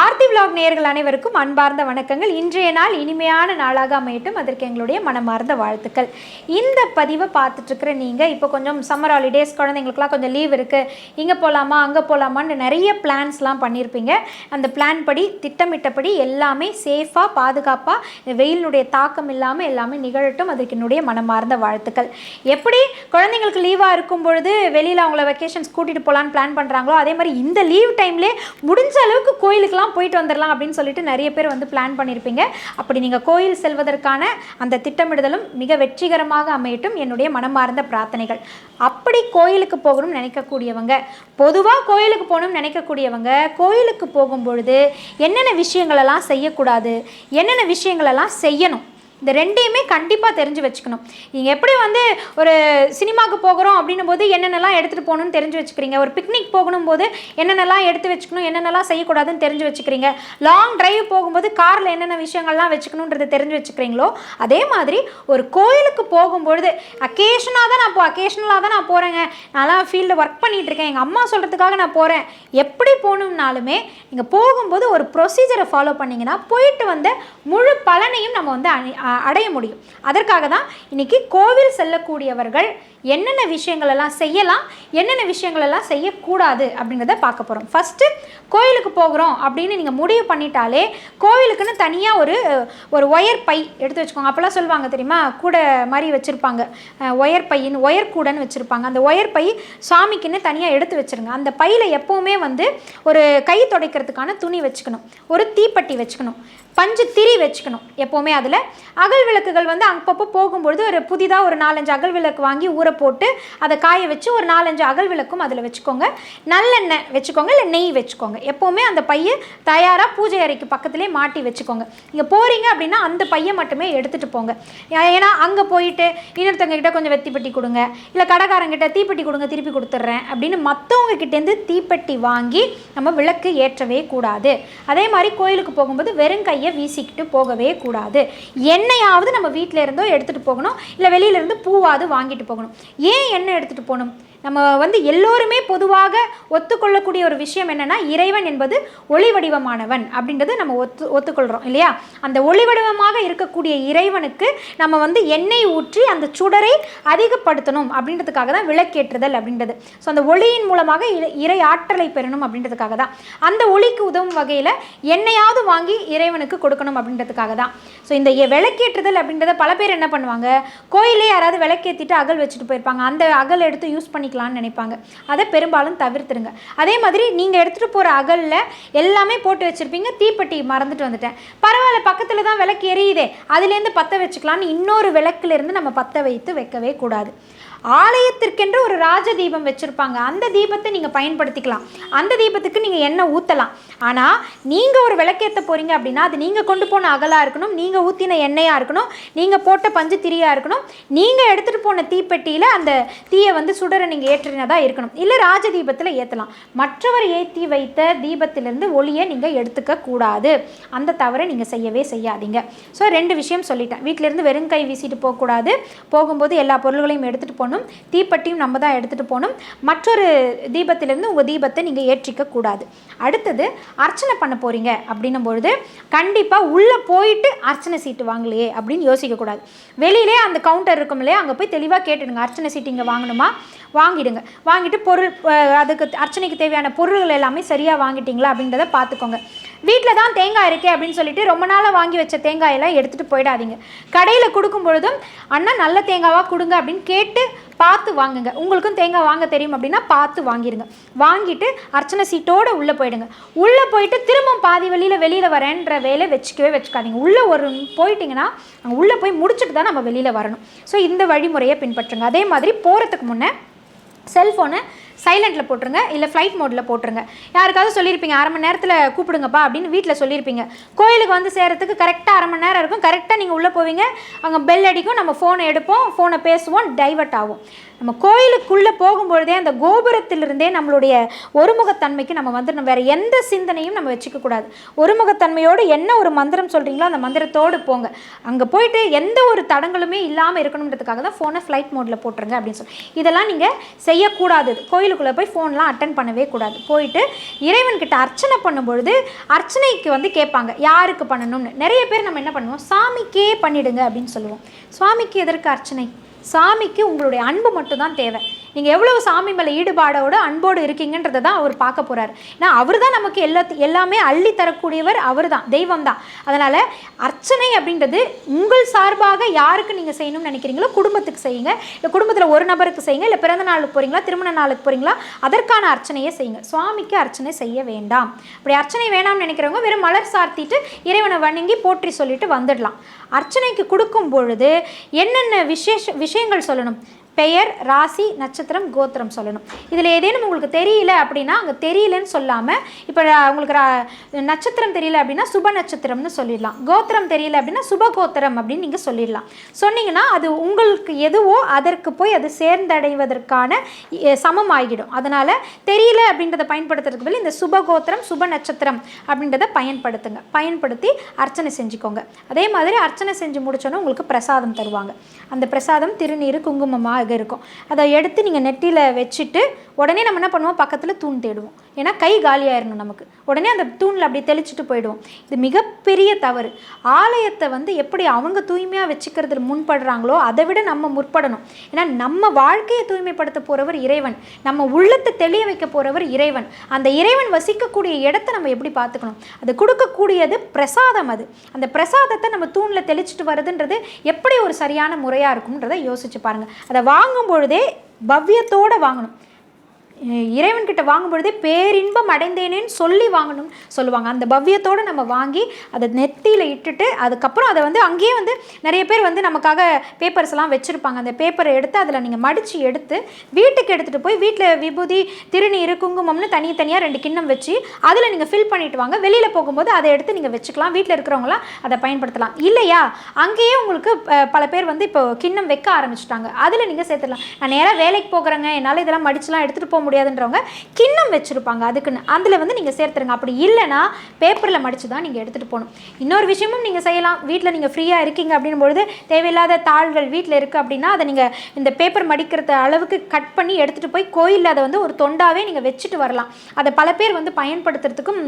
Aarthi vlog நேயர்கள் அனைவருக்கும் அன்பார்ந்த வணக்கங்கள். இன்றைய நாள் இனிமையான நாளாக அமையட்டும். அதற்கு எங்களுடைய மனமார்ந்த வாழ்த்துக்கள். இந்த பதிவை பார்த்துட்ருக்கிற நீங்கள் இப்போ கொஞ்சம் சம்மர் ஹாலிடேஸ் குழந்தைங்களுக்குலாம் கொஞ்சம் லீவ் இருக்குது இங்கே போகலாமா அங்கே போகலாமான்னு நிறைய பிளான்ஸ்லாம் பண்ணியிருப்பீங்க அந்த பிளான் படி திட்டமிட்டபடி எல்லாமே சேஃபாக பாதுகாப்பாக வெயிலினுடைய தாக்கம் இல்லாமல் எல்லாமே நிகழட்டும். அதற்கு என்னுடைய மனமார்ந்த வாழ்த்துக்கள். எப்படி குழந்தைங்களுக்கு லீவாக இருக்கும் பொழுது வெளியில் அவங்கள வெக்கேஷன்ஸ் கூட்டிகிட்டு போகலான்னு பிளான் பண்ணுறாங்களோ அதே மாதிரி இந்த லீவ் டைம்லேயே முடிஞ்ச அளவுக்கு கோயிலுக்குலாம் கோயிலுக்கெல்லாம் போயிட்டு வந்துடலாம் அப்படின்னு சொல்லிட்டு நிறைய பேர் வந்து பிளான் பண்ணியிருப்பீங்க அப்படி நீங்கள் கோயில் செல்வதற்கான அந்த திட்டமிடுதலும் மிக வெற்றிகரமாக அமையட்டும். என்னுடைய மனமார்ந்த பிரார்த்தனைகள். அப்படி கோயிலுக்கு போகணும்னு நினைக்கக்கூடியவங்க பொதுவாக கோயிலுக்கு போகணும்னு நினைக்கக்கூடியவங்க கோயிலுக்கு போகும் பொழுது என்னென்ன விஷயங்களெல்லாம் செய்யக்கூடாது என்னென்ன விஷயங்களெல்லாம் செய்யணும் இந்த ரெண்டையுமே கண்டிப்பாக தெரிஞ்சு வச்சுக்கணும். நீங்கள் எப்படி வந்து ஒரு சினிமாவுக்கு போகிறோம் அப்படின்னும் போது என்னென்னலாம் எடுத்துகிட்டு போகணும்னு தெரிஞ்சு வச்சுக்கிறீங்க. ஒரு பிக்னிக் போகணும் போது என்னென்னலாம் எடுத்து வச்சுக்கணும் என்னென்னலாம் செய்யக்கூடாதுன்னு தெரிஞ்சு வச்சுக்கிறீங்க. லாங் டிரைவ் போகும்போது காரில் என்னென்ன விஷயங்கள்லாம் வச்சுக்கணுன்றதை தெரிஞ்சு வச்சுக்கிறீங்களோ அதே மாதிரி ஒரு கோயிலுக்கு போகும்பொழுது அக்கேஷனாக தான் நான் போ அக்கேஷனலாக தான் நான் போகிறேங்க நான்லாம் ஃபீல்டில் ஒர்க் பண்ணிகிட்டு இருக்கேன் எங்கள் அம்மா சொல்கிறதுக்காக நான் போகிறேன் எப்படி போகணும்னாலுமே நீங்கள் போகும்போது ஒரு ப்ரொசீஜரை ஃபாலோ பண்ணிங்கன்னா போயிட்டு வந்த முழு பலனையும் நம்ம வந்து அணி- அடைய முடியும். அதற்காக தான் இன்னைக்கு கோவில் செல்லக்கூடியவர்கள் என்னென்ன விஷயங்களெல்லாம் செய்யலாம் என்னென்ன விஷயங்களெல்லாம் செய்யக்கூடாது அப்படிங்கிறத பார்க்க போகிறோம் ஃபஸ்ட்டு கோயிலுக்கு போகிறோம் அப்படின்னு நீங்கள் முடிவு பண்ணிட்டாலே கோவிலுக்குன்னு தனியாக ஒரு ஒரு ஒயர் பை எடுத்து வச்சுக்கோங்க. அப்போல்லாம் சொல்லுவாங்க தெரியுமா? கூடை மாதிரி வச்சுருப்பாங்க. ஒயர் பையின்னு ஒயர் கூடைன்னு வச்சுருப்பாங்க. அந்த ஒயர் பை சாமிக்குன்னு தனியாக எடுத்து வச்சுருங்க. அந்த பையில் எப்போவுமே வந்து ஒரு கை துடைக்கிறதுக்கான துணி வச்சுக்கணும். ஒரு தீப்பெட்டி வச்சுக்கணும். பஞ்சு திரி வச்சுக்கணும் எப்போவுமே அதில். அகல் விளக்குகள் வந்து அப்பப்போ போகும்பொழுது ஒரு புதிதாக ஒரு நாலஞ்சு அகல் விளக்கு வாங்கி ஊற போட்டு அதை காய வச்சு ஒரு நாலஞ்சு அகல் விளக்கும் அதில் வச்சுக்கோங்க. நல்லெண்ணெய் வச்சுக்கோங்க இல்லை நெய் வச்சுக்கோங்க. எப்போவுமே அந்த பையை தயாராக பூஜை அறைக்கு பக்கத்துலேயே மாட்டி வச்சுக்கோங்க. நீங்கள் போகிறீங்க அப்படின்னா அந்த பையை மட்டுமே எடுத்துகிட்டு போங்க. ஏ- ஏன்னா அங்கே போயிட்டு இன்னொருத்தவங்க கிட்ட கொஞ்சம் வெத்தி பெட்டி கொடுங்க இல்லை கடைக்காரங்கிட்ட தீப்பெட்டி கொடுங்க திருப்பி கொடுத்துட்றேன் அப்படின்னு மற்றவங்க கிட்டேருந்து தீப்பெட்டி வாங்கி நம்ம விளக்கு ஏற்றவே கூடாது. அதே மாதிரி கோயிலுக்கு போகும்போது வெறும் கையை வீசிக்கிட்டு போகவே கூடாது. எண்ணெயாவது நம்ம வீட்டில் இருந்தோ எடுத்துகிட்டு போகணும் இல்லை வெளியிலேருந்து பூவாவது வாங்கிட்டு போகணும். ஏன் எண்ணெய் எடுத்துகிட்டு போகணும்? நம்ம வந்து எல்லோருமே பொதுவாக ஒத்துக்கொள்ளக்கூடிய ஒரு விஷயம் என்னென்னா இறைவன் என்பது ஒளி வடிவமானவன் அப்படின்றது நம்ம ஒத்து ஒத்துக்கொள்கிறோம் இல்லையா? அந்த ஒளி வடிவமாக இருக்கக்கூடிய இறைவனுக்கு நம்ம வந்து எண்ணெய் ஊற்றி அந்த சுடரை அதிகப்படுத்தணும் அப்படின்றதுக்காக தான் விளக்கேற்றுதல் அப்படின்றது. ஸோ அந்த ஒளியின் மூலமாக இறை- இறை ஆற்றலை பெறணும் அப்படின்றதுக்காக தான். அந்த ஒளிக்கு உதவும் வகையில் எண்ணெயாவது வாங்கி இறைவனுக்கு கொடுக்கணும் அப்படின்றதுக்காக தான். ஸோ இந்த எ- விளக்கேற்றுதல் அப்படின்றத பல பேர் என்ன பண்ணுவாங்க? கோயிலே யாராவது விளக்கேற்றிட்டு அகல் வச்சுட்டு போயிருப்பாங்க. அந்த அகல் எடுத்து யூஸ் பண்ணி பண்ணிக்கலாம்னு நினைப்பாங்க. அதை பெரும்பாலும் தவிர்த்துருங்க. அதே மாதிரி நீங்கள் எடுத்துகிட்டு போகிற அகலில் எல்லாமே போட்டு வச்சுருப்பீங்க. தீப்பெட்டி மறந்துட்டு வந்துட்டேன். பரவாயில்ல பக்கத்தில் தான் விளக்கு எரியுதே. அதுலேருந்து பற்ற வச்சுக்கலான்னு இன்னொரு விளக்குலேருந்து நம்ம பற்ற வைத்து வைக்கவே கூடாது. ஆலயத்திற்கென்று ஒரு ராஜ தீபம் வச்சுருப்பாங்க. அந்த தீபத்தை நீங்கள் பயன்படுத்திக்கலாம். அந்த தீபத்துக்கு நீங்கள் எண்ணெய் ஊற்றலாம் ஆனால் நீங்கள் ஒரு விளக்கேற்ற போகிறீங்க அப்படின்னா அது நீங்கள் கொண்டு போன அகலாக இருக்கணும் நீங்கள் ஊற்றின எண்ணெயாக இருக்கணும் நீங்கள் போட்ட பஞ்சு திரியாக இருக்கணும் நீங்கள் எடுத்துகிட்டு போன தீப்பெட்டியில் அந்த தீயை வந்து சுடரை நீங்கள் ஏற்றினதாக இருக்கணும். இல்லை ராஜ தீபத்தில் ஏற்றலாம் மற்றவர் ஏற்றி வைத்த தீபத்திலிருந்து ஒளியை நீங்கள் எடுத்துக்க கூடாது. அந்த தவறை நீங்கள் செய்யவே செய்யாதீங்க. ஸோ ரெண்டு விஷயம் சொல்லிட்டேன். வீட்டிலேருந்து வெறும் கை வீசிட்டு போகக்கூடாது. போகும்போது எல்லா பொருள்களையும் எடுத்துகிட்டு போகணும் தீப்பெட்டியும் நம்ம தான் எடுத்துகிட்டு போகணும். மற்றொரு தீபத்திலிருந்து உங்கள் தீபத்தை நீங்கள் ஏற்றிக்க கூடாது. அடுத்தது அர்ச்சனை பண்ண போகிறீங்க அப்படின்னும் பொழுது கண்டிப்பாக உள்ளே போயிட்டு அர்ச்சனை சீட்டு வாங்கலையே அப்படின்னு யோசிக்கக்கூடாது வெளியிலே அந்த கவுண்டர் இருக்கும் இல்லையா அங்கே போய் தெளிவாக கேட்டுடுங்க. அர்ச்சனை சீட்டு இங்கே வாங்கணுமா? வாங்கிடுங்க. வாங்கிட்டு பொருள் அதுக்கு அர்ச்சனைக்கு தேவையான பொருள்கள் எல்லாமே சரியாக வாங்கிட்டீங்களா அப்படின்றத பார்த்துக்கோங்க. வீட்டில் தான் தேங்காய் இருக்கே அப்படின்னு சொல்லிட்டு ரொம்ப நாளாக வாங்கி வச்ச தேங்காயெல்லாம் எடுத்துகிட்டு போயிடாதீங்க. கடையில் கொடுக்கும் பொழுதும் அண்ணா நல்ல தேங்காவாக கொடுங்க அப்படின்னு கேட்டு பார்த்து வாங்குங்க. உங்களுக்கும் தேங்காய் வாங்க தெரியும் அப்படின்னா பார்த்து வாங்கிடுங்க வாங்கிட்டு அர்ச்சனை சீட்டோடு உள்ளே போயிடுங்க. உள்ளே போயிட்டு திரும்ப பாதி வெளியில் வெளியில் வரேன்ற வேலை வச்சுக்கவே வச்சுக்காதீங்க. உள்ளே ஒரு போயிட்டிங்கன்னா அங்கே உள்ளே போய் முடிச்சுட்டு தான் நம்ம வெளியில் வரணும். ஸோ இந்த வழிமுறையை பின்பற்றுங்க. அதே மாதிரி போகிறதுக்கு முன்னே செல்ஃபோனை சைலண்ட்டில் போட்டுருங்க இல்லை ஃப்ளைட் மோடில் போட்டுருங்க. யாருக்காவது சொல்லியிருப்பீங்க அரை மணி நேரத்தில் கூப்பிடுங்கப்பா அப்படின்னு வீட்டில் சொல்லியிருப்பீங்க கோயிலுக்கு வந்து சேரத்துக்கு கரெக்டாக அரை மணி நேரம் இருக்கும். கரெக்டாக நீங்கள் உள்ளே போவீங்க. அங்கே பெல் அடிக்கும். நம்ம ஃபோனை எடுப்போம். ஃபோனை பேசுவோம். டைவர்ட் ஆகும். நம்ம கோயிலுக்குள்ளே போகும்பொழுதே அந்த கோபுரத்திலிருந்தே நம்மளுடைய ஒருமுகத்தன்மைக்கு நம்ம வந்துடணும் வேறு எந்த சிந்தனையும் நம்ம வச்சுக்கக்கூடாது ஒருமுகத்தன்மையோடு என்ன ஒரு மந்திரம் சொல்கிறீங்களோ அந்த மந்திரத்தோடு போங்க. அங்கே போயிட்டு எந்த ஒரு தடங்களுமே இல்லாமல் இருக்கணுன்றதுக்காக தான் ஃபோனை ஃப்ளைட் மோடில் போட்டுருங்க அப்படின்னு சொல்லி இதெல்லாம் நீங்கள் செய்யக்கூடாது. கோயிலுக்குள்ளே போய் ஃபோன்லாம் அட்டன் பண்ணவே கூடாது. போயிட்டு இறைவன்கிட்ட அர்ச்சனை பண்ணும்பொழுது அர்ச்சனைக்கு வந்து கேட்பாங்க யாருக்கு பண்ணணும்னு? நிறைய பேர் நம்ம என்ன பண்ணுவோம் சாமிக்கே பண்ணிடுங்க அப்படின்னு சொல்லுவோம். சுவாமிக்கு எதற்கு அர்ச்சனை? சாமிக்கு உங்களுடைய அன்பு மட்டும்தான் தேவை. நீங்கள் எவ்வளோ சாமி மேலே ஈடுபாடோட அன்போடு இருக்கீங்கன்றதை தான் அவர் பார்க்க போகிறாரு ஏன்னா அவர் தான் நமக்கு எல்லா எல்லாமே அள்ளி தரக்கூடியவர் அவர் தான் தெய்வம் தான் அதனால் அர்ச்சனை அப்படின்றது உங்கள் சார்பாக யாருக்கு நீங்கள் செய்யணும்னு நினைக்கிறீங்களோ குடும்பத்துக்கு செய்யுங்க. இல்லை குடும்பத்தில் ஒரு நபருக்கு செய்யுங்க இல்லை பிறந்த நாளுக்கு போகிறீங்களா திருமண நாளுக்கு போகிறீங்களா அதற்கான அர்ச்சனையை செய்யுங்க. சுவாமிக்கு அர்ச்சனை செய்ய வேண்டாம். அப்படி அர்ச்சனை வேணாம்னு நினைக்கிறவங்க வெறும் மலர் சார்த்திட்டு இறைவனை வணங்கி போற்றி சொல்லிட்டு வந்துடலாம். அர்ச்சனைக்கு கொடுக்கும் பொழுது என்னென்ன விசேஷ விஷயங்கள் சொல்லணும்? பெயர் ராசி நட்சத்திரம் கோத்திரம் சொல்லணும். இதில் ஏதேனும் உங்களுக்கு தெரியல அப்படின்னா அங்கே தெரியலன்னு சொல்லாமல் இப்போ உங்களுக்கு ரா- நட்சத்திரம் தெரியல அப்படின்னா சுப நட்சத்திரம்னு சொல்லிடலாம். கோத்திரம் தெரியல அப்படின்னா சுப கோத்திரம் அப்படின்னு நீங்கள் சொல்லிடலாம். சொன்னீங்கன்னா அது உங்களுக்கு எதுவோ அதற்கு போய் அது சேர்ந்தடைவதற்கான சமம் ஆகிடும் அதனால் தெரியல அப்படின்றத பயன்படுத்துறதுக்கு பதில் இந்த சுப கோத்திரம் சுப நட்சத்திரம் அப்படின்றத பயன்படுத்துங்க. பயன்படுத்தி அர்ச்சனை செஞ்சுக்கோங்க. அதே மாதிரி அர்ச்சனை செஞ்சு முடிச்சோன்னே உங்களுக்கு பிரசாதம் தருவாங்க. அந்த பிரசாதம் திருநீர் குங்குமமாக இருக்கும். அதை எடுத்து நீங்கள் நெட்டியில் வச்சுட்டு உடனே நம்ம என்ன பண்ணுவோம்? பக்கத்தில் தூண் தேடுவோம். ஏன்னா கை காலியாயிடணும் நமக்கு. உடனே அந்த தூணில் அப்படியே தெளிச்சிட்டு போயிடுவோம். இது மிகப்பெரிய தவறு. ஆலயத்தை வந்து எப்படி அவங்க தூய்மையாக வச்சுக்கிறதுல முன்படுறாங்களோ அதை விட நம்ம முற்படணும். ஏன்னா நம்ம வாழ்க்கையை தூய்மைப்படுத்த போகிறவர் இறைவன். நம்ம உள்ளத்தை தெளிய வைக்க போகிறவர் இறைவன். அந்த இறைவன் வசிக்கக்கூடிய இடத்த நம்ம எப்படி பார்த்துக்கணும்? அது கொடுக்கக்கூடியது பிரசாதம் அது. அந்த பிரசாதத்தை நம்ம தூணில் தெளிச்சிட்டு வருதுன்றது எப்படி ஒரு சரியான முறையாக இருக்கும்ன்றதை யோசிச்சு பாருங்கள் அதை வாங்கும் பொழுதே பவ்யத்தோடு வாங்கணும். இறைவன்கிட்ட வாங்கும்பொழுதே பேரின்பம் அடைந்தேனேன்னு சொல்லி வாங்கணும்னு சொல்லுவாங்க. அந்த பவ்யத்தோடு நம்ம வாங்கி அதை நெத்தியில் இட்டுட்டு அதுக்கப்புறம் அதை வந்து அங்கேயே வந்து நிறைய பேர் வந்து நமக்காக பேப்பர்ஸ்லாம் வச்சுருப்பாங்க. அந்த பேப்பரை எடுத்து அதில் நீங்கள் மடித்து எடுத்து வீட்டுக்கு எடுத்துகிட்டு போய் வீட்டில் விபூதி திருநீர் குங்குமம்னு தனித்தனியாக ரெண்டு கிண்ணம் வச்சு அதில் நீங்கள் ஃபில் பண்ணிட்டு வாங்க. வெளியில் போகும்போது அதை எடுத்து நீங்கள் வச்சுக்கலாம். வீட்டில் இருக்கிறவங்களாம் அதை பயன்படுத்தலாம். இல்லையா? அங்கேயே உங்களுக்கு பல பேர் வந்து இப்போ கிண்ணம் வைக்க ஆரம்பிச்சிட்டாங்க. அதில் நீங்கள் சேர்த்துடலாம். நான் நேராக வேலைக்கு போகிறேங்க. என்னால் இதெல்லாம் மடிச்சுலாம் எடுத்துகிட்டு போக முடியும் முடியாதுன்றவங்க கிண்ணம் வச்சுருப்பாங்க. அதுக்குன்னு அதில் வந்து நீங்கள் சேர்த்துருங்க. அப்படி இல்லைன்னா பேப்பரில் மடித்து தான் நீங்கள் எடுத்துகிட்டு போகணும். இன்னொரு விஷயமும் நீங்கள் செய்யலாம். வீட்டில் நீங்கள் ஃப்ரீயாக இருக்கீங்க அப்படின்னும் பொழுது தேவையில்லாத தாள்கள் வீட்டில் இருக்குது அப்படின்னா அதை நீங்கள் இந்த பேப்பர் மடிக்கிறது அளவுக்கு கட் பண்ணி எடுத்துகிட்டு போய் கோயிலில் அதை வந்து ஒரு தொண்டாவே நீங்கள் வச்சுட்டு வரலாம். அதை பல பேர் வந்து பயன்படுத்துறதுக்கும்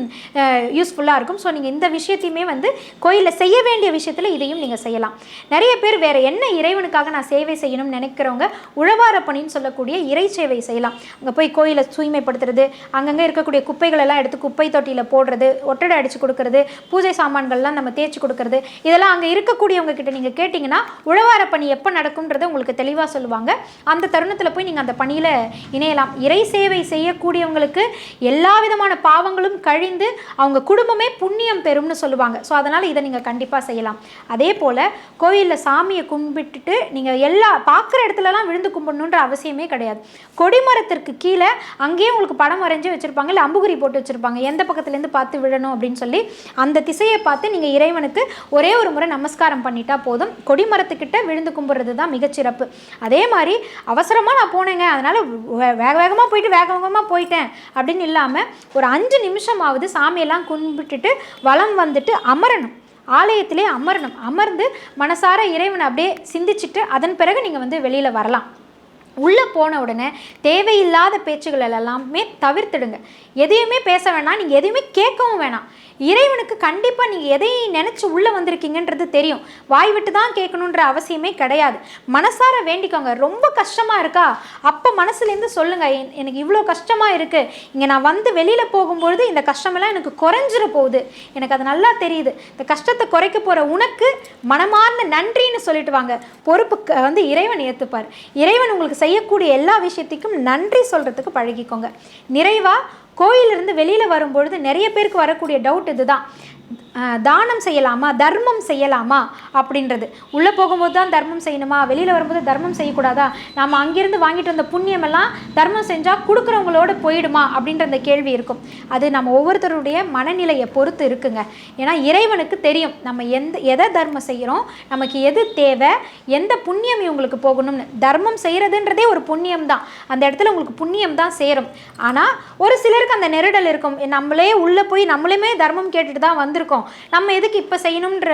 யூஸ்ஃபுல்லாக இருக்கும். ஸோ நீங்கள் இந்த விஷயத்தையுமே வந்து கோயிலில் செய்ய வேண்டிய விஷயத்தில் இதையும் நீங்கள் செய்யலாம். நிறைய பேர் வேறு என்ன இறைவனுக்காக நான் சேவை செய்யணும்னு நினைக்கிறவங்க உழவார பணின்னு சொல்லக்கூடிய இறை சேவை செய்யலாம். அங்கே போய் கோயிலை தூய்மைப்படுத்துறது அங்கங்கே இருக்கக்கூடிய குப்பைகள் எல்லாம் எடுத்து குப்பை தொட்டியில் போடுறது ஒட்டடை அடித்து கொடுக்கறது பூஜை சாமான்கள்லாம் நம்ம தேய்ச்சி கொடுக்கறது இதெல்லாம் அங்கே இருக்கக்கூடியவங்க கிட்ட நீங்கள் கேட்டிங்கன்னா உழவார பணி எப்போ நடக்கும்ன்றதை உங்களுக்கு தெளிவாக சொல்லுவாங்க. அந்த தருணத்தில் போய் நீங்கள் அந்த பணியில் இணையலாம். இறை சேவை செய்யக்கூடியவங்களுக்கு எல்லா விதமான பாவங்களும் கழிந்து அவங்க குடும்பமே புண்ணியம் பெறும்னு சொல்லுவாங்க. ஸோ அதனால் இதை நீங்கள் கண்டிப்பாக செய்யலாம். அதே போல் கோயிலில் சாமியை கும்பிட்டுட்டு நீங்கள் எல்லா பார்க்குற இடத்துலலாம் விழுந்து கும்பிடணுன்ற அவசியமே கிடையாது. கொடிமரத்திற்கு கீழே அங்கேயே உங்களுக்கு படம் வரைஞ்சி வச்சுருப்பாங்க இல்லை அம்புகுறி போட்டு வச்சுருப்பாங்க. எந்த பக்கத்துலேருந்து பார்த்து விழணும் அப்படின்னு சொல்லி அந்த திசையை பார்த்து நீங்கள் இறைவனுக்கு ஒரே ஒரு முறை நமஸ்காரம் பண்ணிட்டா போதும். கொடிமரத்துக்கிட்ட விழுந்து கும்பிட்றது தான் மிகச்சிறப்பு. அதே மாதிரி அவசரமாக நான் போனேங்க அதனால் வேக வேகமாக போயிட்டு வேக வேகமாக போயிட்டேன் அப்படின்னு இல்லாமல் ஒரு அஞ்சு நிமிஷமாவது சாமியெல்லாம் கும்பிட்டுட்டு வளம் வந்துட்டு அமரணும். ஆலயத்திலே அமரணும். அமர்ந்து மனசார இறைவனை அப்படியே சிந்திச்சுட்டு அதன் பிறகு நீங்கள் வந்து வெளியில் வரலாம். உள்ளே போன உடனே தேவையில்லாத பேச்சுகள் எல்லாமே தவிர்த்துடுங்க. எதையுமே பேச வேணாம் நீங்கள் எதையுமே கேட்கவும் வேணாம். இறைவனுக்கு கண்டிப்பாக நீங்கள் எதை நினச்சி உள்ளே வந்திருக்கீங்கன்றது தெரியும். வாய் விட்டு தான் கேட்கணுன்ற அவசியமே கிடையாது. மனசார வேண்டிக்கோங்க. ரொம்ப கஷ்டமாக இருக்கா? அப்போ மனசுலேருந்து சொல்லுங்கள் என்- எனக்கு இவ்வளோ கஷ்டமாக இருக்குது இங்கே நான் வந்து வெளியில் போகும்பொழுது இந்த கஷ்டமெல்லாம் எனக்கு குறைஞ்சிட போகுது. எனக்கு அது நல்லா தெரியுது. இந்த கஷ்டத்தை குறைக்க போகிற உனக்கு மனமார்ந்த நன்றின்னு சொல்லிட்டு வாங்க. பொறுப்பு வந்து இறைவன் ஏற்றுப்பார் இறைவன் உங்களுக்கு செய்யக்கூடிய எல்லா விஷயத்துக்கும் நன்றி சொல்கிறதுக்கு பழகிக்கோங்க. நிறைவாக கோயிலிருந்து வெளியில் வரும்பொழுது நிறைய பேருக்கு வரக்கூடிய டவுட் இதுதான். தானம் செய்யலாமா? தர்மம் செய்யலாமா? அப்படின்றது. உள்ளே போகும்போது தான் தர்மம் செய்யணுமா? வெளியில் வரும்போது தர்மம் செய்யக்கூடாதா? நம்ம அங்கேருந்து வாங்கிட்டு வந்த புண்ணியமெல்லாம் தர்மம் செஞ்சால் கொடுக்குறவங்களோட போயிடுமா? அப்படின்ற அந்த கேள்வி இருக்கும். அது நம்ம ஒவ்வொருத்தருடைய மனநிலையை பொறுத்து இருக்குங்க. ஏன்னா இறைவனுக்கு தெரியும் நம்ம எந்த எதை தர்மம் செய்கிறோம் நமக்கு எது தேவை எந்த புண்ணியம் இவங்களுக்கு போகணும்னு. தர்மம் செய்கிறதுன்றதே ஒரு புண்ணியம் தான். அந்த இடத்துல உங்களுக்கு புண்ணியம் தான் சேரும். ஆனால் ஒரு சிலருக்கு அந்த நெருடல் இருக்கும். நம்மளே உள்ளே போய் நம்மளுமே தர்மம் கேட்டுட்டு தான் வந்திருக்கோம். நம்ம எதுக்கு இப்போ செய்யணுன்ற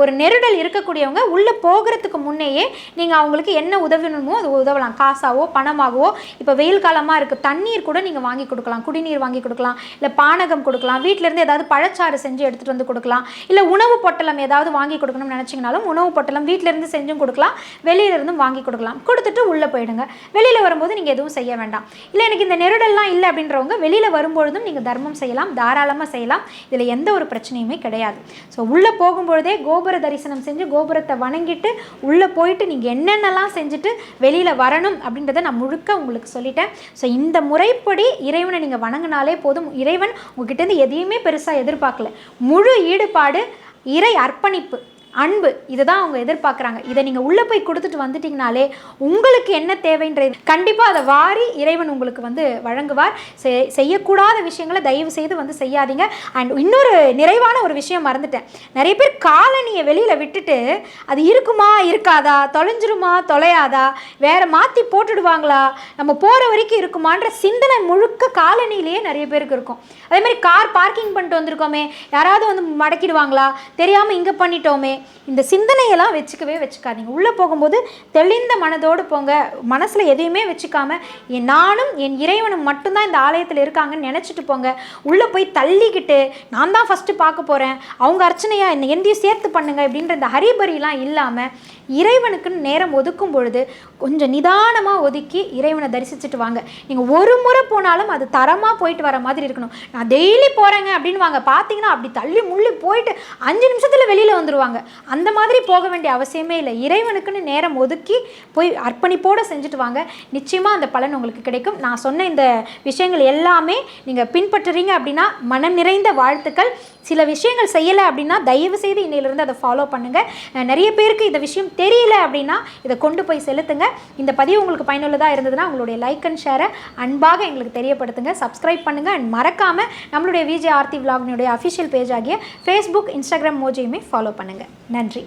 ஒரு நெருடல் இருக்கக்கூடியவங்க உள்ளே போகிறதுக்கு முன்னையே நீங்கள் அவங்களுக்கு என்ன உதவணுமோ அது உதவலாம். காசாவோ பணமாகவோ இப்போ வெயில் காலமாக இருக்குது தண்ணீர் கூட நீங்கள் வாங்கி கொடுக்கலாம். குடிநீர் வாங்கி கொடுக்கலாம். இல்லை பானகம் கொடுக்கலாம். வீட்டிலேருந்து ஏதாவது பழச்சாறு செஞ்சு எடுத்துகிட்டு வந்து கொடுக்கலாம். இல்லை உணவு பொட்டலம் ஏதாவது வாங்கி கொடுக்கணும்னு நினச்சிங்கனாலும் உணவு பொட்டலம் வீட்டிலேருந்து செஞ்சும் கொடுக்கலாம். வெளியிலேருந்தும் வாங்கி கொடுக்கலாம். கொடுத்துட்டு உள்ளே போயிடுங்க. வெளியில் வரும்போது நீங்கள் எதுவும் செய்ய வேண்டாம். இல்லை எனக்கு இந்த நெருடல்லாம் இல்லை அப்படின்றவங்க வெளியில் வரும்பொழுதும் நீங்கள் தர்மம் செய்யலாம். தாராளமாக செய்யலாம். இதில் எந்த ஒரு பிரச்சனையுமே கிடையாது. கிடையாது. ஸோ உள்ளே போகும்பொழுதே கோபுர தரிசனம் செஞ்சு கோபுரத்தை வணங்கிட்டு உள்ளே போயிட்டு நீங்கள் என்னென்னலாம் செஞ்சுட்டு வெளியில் வரணும் அப்படின்றத நான் முழுக்க உங்களுக்கு சொல்லிட்டேன். ஸோ இந்த முறைப்படி இறைவனை நீங்கள் வணங்கினாலே போதும். இறைவன் உங்ககிட்டேருந்து எதையுமே பெருசாக எதிர்பார்க்கல. முழு ஈடுபாடு இறை அர்ப்பணிப்பு. அன்பு இதுதான் அவங்க எதிர்பார்க்குறாங்க. இதை நீங்கள் உள்ளே போய் கொடுத்துட்டு வந்துட்டிங்கனாலே உங்களுக்கு என்ன தேவைன்றது கண்டிப்பாக அதை வாரி இறைவன் உங்களுக்கு வந்து வழங்குவார். செ- செய்யக்கூடாத விஷயங்களை தயவு செய்து வந்து செய்யாதீங்க. அண்ட் இன்னொரு நிறைவான ஒரு விஷயம் மறந்துட்டேன். நிறைய பேர் காலனியை வெளியில் விட்டுட்டு அது இருக்குமா இருக்காதா? தொலைஞ்சிருமா தொலையாதா? வேற மாற்றி போட்டுடுவாங்களா? நம்ம போகிற வரைக்கும் இருக்குமான்ற சிந்தனை முழுக்க காலனிலேயே நிறைய பேருக்கு இருக்கும். அதே மாதிரி கார் பார்க்கிங் பண்ணிட்டு வந்திருக்கோமே. யாராவது வந்து மடக்கிடுவாங்களா? தெரியாமல் இங்கே பண்ணிட்டோமே. இந்த சிந்தனையெல்லாம் வச்சுக்கவே வச்சுக்காதீங்க. உள்ளே போகும்போது தெளிந்த மனதோடு போங்க. மனசில் எதையுமே வச்சுக்காம என் நானும் என் இறைவனும் மட்டும்தான் இந்த ஆலயத்தில் இருக்காங்கன்னு நினச்சிட்டு போங்க. உள்ளே போய் தள்ளிக்கிட்டு நான் தான் ஃபஸ்ட்டு பார்க்க போகிறேன் அவங்க அர்ச்சனையாக என்னை எந்தையும் சேர்த்து பண்ணுங்க அப்படின்ற இந்த ஹரிபரிலாம் இல்லாமல் இறைவனுக்குன்னு நேரம் ஒதுக்கும் பொழுது கொஞ்சம் நிதானமாக ஒதுக்கி இறைவனை தரிசிச்சுட்டு வாங்க. நீங்கள் ஒரு முறை போனாலும் அது தரமாக போயிட்டு வர மாதிரி இருக்கணும். நான் டெய்லி போகிறேங்க அப்படின்னு வாங்க பார்த்தீங்கன்னா அப்படி தள்ளி முள்ளி போயிட்டு அஞ்சு நிமிஷத்தில் வெளியில் வந்துடுவாங்க அந்த மாதிரி போக வேண்டிய அவசியமே இல்லை. இறைவனுக்குன்னு நேரம் ஒதுக்கி போய் அர்ப்பணிப்போடு செஞ்சுட்டு வாங்க. நிச்சயமாக அந்த பலன் உங்களுக்கு கிடைக்கும். நான் சொன்ன இந்த விஷயங்கள் எல்லாமே நீங்கள் பின்பற்றுறீங்க அப்படின்னா மனம் நிறைந்த வாழ்த்துக்கள். சில விஷயங்கள் செய்யலை அப்படின்னா தயவு செய்து இன்னையிலிருந்து அதை ஃபாலோ பண்ணுங்கள் நிறைய பேருக்கு இந்த விஷயம் தெரியல அப்படின்னா இதை கொண்டு போய் செலுத்துங்க. இந்த பதிவு உங்களுக்கு பயனுள்ளதாக இருந்ததுன்னா உங்களுடைய லைக் அண்ட் ஷேரை அன்பாக எங்களுக்கு தெரியப்படுத்துங்க. சப்ஸ்கிரைப் பண்ணுங்கள் அண்ட் மறக்காமல் நம்மளுடைய விஜய் ஆர்த்தி விலாக்னுடைய அஃபிஷியல் பேஜ் ஆகிய ஃபேஸ்புக் இன்ஸ்டாகிராம் மோஜையுமே ஃபாலோ பண்ணுங்கள் நன்றி.